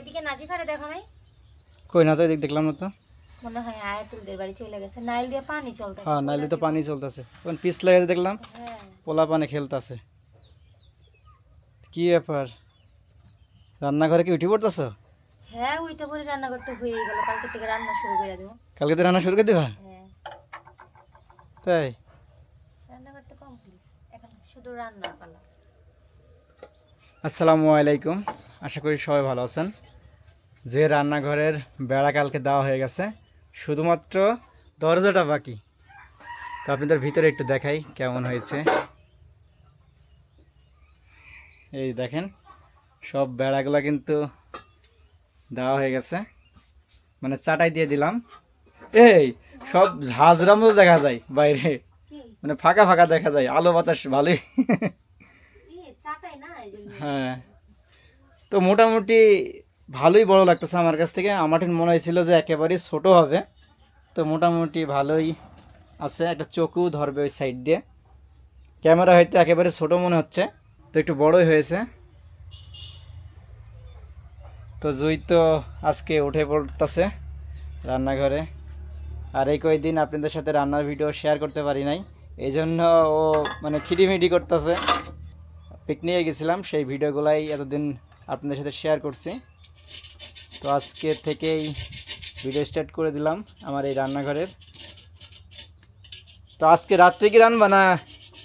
ওইদিকে নাজিফারে দেখো নাই? কই না তো এদিক দেখলাম না তো। মনে হয় আয়াতুলদের বাড়ি চলে গেছে। নাইল দিয়ে পানি চলতেছে হ্যাঁ নাইলে তো পানি চলতেছে। কোন পিস লেগে দেখলাম? হ্যাঁ। পোলা পানে খেলতেছে। কি ব্যাপার? রান্নাঘরে কি উঠে পড়তেছ? হ্যাঁ ওইটা করে রান্না করতে হয়ে গেল। কালকে থেকে রান্না শুরু করে দেবো। কালকে তো রান্না শুরু করে দিবা? হ্যাঁ। তাই? রান্না করতে কমপ্লিট এখন শুধু রান্নার পালা। আসসালামু আলাইকুম। আশা করি সবাই ভালো আছেন। যে রান্নাঘরের বেড়া কালকে দেওয়া হয়ে গেছে শুধুমাত্র দরজাটা বাকি। তো আপনাদের ভিতরে একটু দেখাই কেমন হয়েছে। এই দেখেন সব বেড়াগুলো কিন্তু দেওয়া হয়ে গেছে। মানে চাটাই দিয়ে দিলাম। এই সব ঝাঁঝরা মতো দেখা যায় বাইরে। মানে ফাঁকা ফাঁকা দেখা যায় আলো বাতাস ভালোই। ই চাটাই না এই জন্য। হ্যাঁ। তো মোটামুটি ভালোই বড় লাগতেছে আমার কাছ থেকে। আমার ঠিক মনে হয়েছিল যে একেবারেই ছোট হবে। তো মোটামুটি ভালোই আছে। একটা চোখও ধরবে ওই সাইড দিয়ে। ক্যামেরা হয়তো একেবারে ছোট মনে হচ্ছে, তো একটু বড়ই হয়েছে। তো জুই তো আজকে উঠে পড়তেছে রান্নাঘরে। আর এই কয়েকদিন আপনাদের সাথে রান্নার ভিডিও শেয়ার করতে পারি নাই। এই জন্য ও মানে খিটিমিটি করতেছে। পিকনিকে গেছিলাম, সেই ভিডিওগুলাই এতদিন আপনাদের সাথে শেয়ার করছি। তো আজকে থেকেই ভিডিও স্টার্ট করে দিলাম আমার এই রান্নাঘরের। তো আজকে রাত্রে কি রান্না না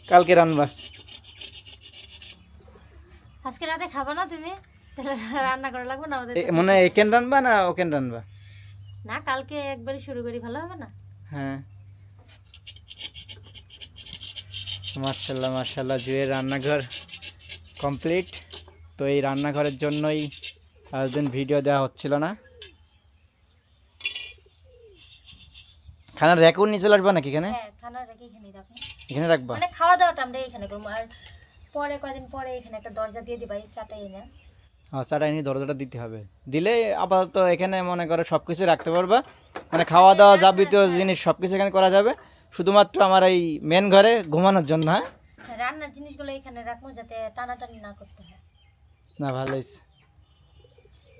কালকে রান্না আজকে রাতে খাবা না তুমি? রান্না করা লাগবে না আমাদের মানে একেন রান্না না ওকেন রান্না না কালকে একবারে শুরু করি ভালো হবে না? হ্যাঁ। মার্শাল্লাহ মার্শাল্লাহ জুয়ের রান্নাঘর কমপ্লিট। তো এই রান্নাঘরের জন্যই আজদিন ভিডিও দেওয়া হচ্ছিল না। খানার র্যাকও নিয়ে চলে আসবা নাকি এখানে? হ্যাঁ রেখে এখানে রাখো এখানে রাখবা? মানে খাওয়া দাওয়াটা আমরা এখানে করব। আর পরে কয়দিন পরে এখানে একটা দরজা দিয়ে দিবা এই চাটাই এনে। হ্যাঁ চাটা এনে দরজাটা দিতে হবে। দিলে আপাতত এখানে মনে করো সব কিছু রাখতে পারবা। মানে খাওয়া দাওয়া যাবতীয় জিনিস সব কিছু এখানে করা যাবে। শুধুমাত্র আমার এই মেন ঘরে ঘুমানোর জন্য হ্যাঁ? হ্যাঁ, রান্নার জিনিসগুলো এখানে রাখব যাতে টানাটানি না করতে হয়। না ভালো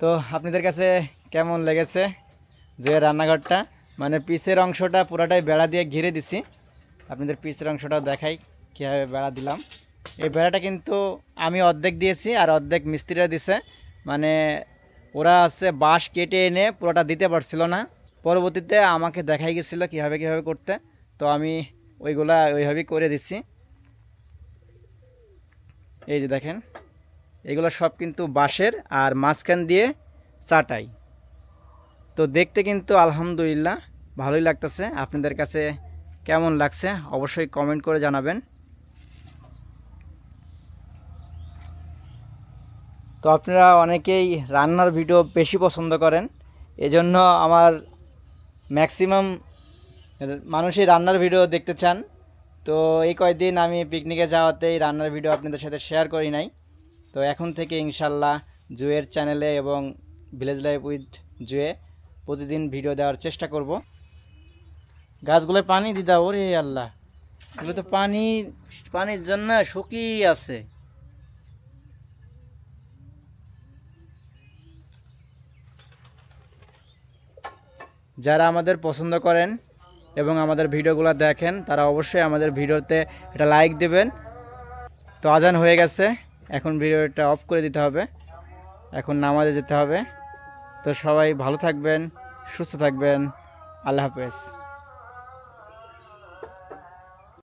তো আপনাদের কাছে কেমন লেগেছে যে রান্নাঘরটা? মানে পিসের অংশটা পুরাটাই বেড়া দিয়ে ঘিরে দিছি। আপনাদের পিসের অংশটা দেখাই কীভাবে বেড়া দিলাম। এই বেড়াটা কিন্তু আমি অর্ধেক দিয়েছি আর অর্ধেক মিস্ত্রিরা দিছে। মানে ওরা হচ্ছে বাঁশ কেটে এনে পুরোটা দিতে পারছিল না। পরবর্তীতে আমাকে দেখাই গেছিল কীভাবে কীভাবে করতে। তো আমি ওইগুলা ওইভাবেই করে দিচ্ছি এই যে দেখেন। এগুলো সব কিন্তু বাঁশের আর মাঝখান দিয়ে চাটাই। তো দেখতে কিন্তু আলহামদুলিল্লাহ ভালোই লাগতেছে। আপনাদের কাছে কেমন লাগছে অবশ্যই কমেন্ট করে জানাবেন। তো আপনারা অনেকেই রান্নার ভিডিও বেশি পছন্দ করেন। এজন্য আমার ম্যাক্সিমাম মানুষই রান্নার ভিডিও দেখতে চান। তো এই কয়েকদিন আমি পিকনিকে যাওয়াতেই রান্নার ভিডিও আপনাদের সাথে শেয়ার করি নাই। তো এখন থেকে ইনশাল্লাহ জুয়ের চ্যানেলে এবং ভিলেজ লাইফ উইথ জুয়ে প্রতিদিন ভিডিও দেওয়ার চেষ্টা করব। গাছগুলোয় পানি দিদা ওরে আল্লাহ। এগুলো তো পানি, পানির জন্য শুকিয়ে আছে। যারা আমাদের পছন্দ করেন এবং আমাদের ভিডিওগুলো দেখেন, তারা অবশ্যই আমাদের ভিডিওতে একটা লাইক দেবেন। তো আজান হয়ে গেছে। এখন ভিডিওটা অফ করে দিতে হবে। এখন নামাজে যেতে হবে। তো সবাই ভালো থাকবেন, সুস্থ থাকবেন। আল্লাহ হাফেজ।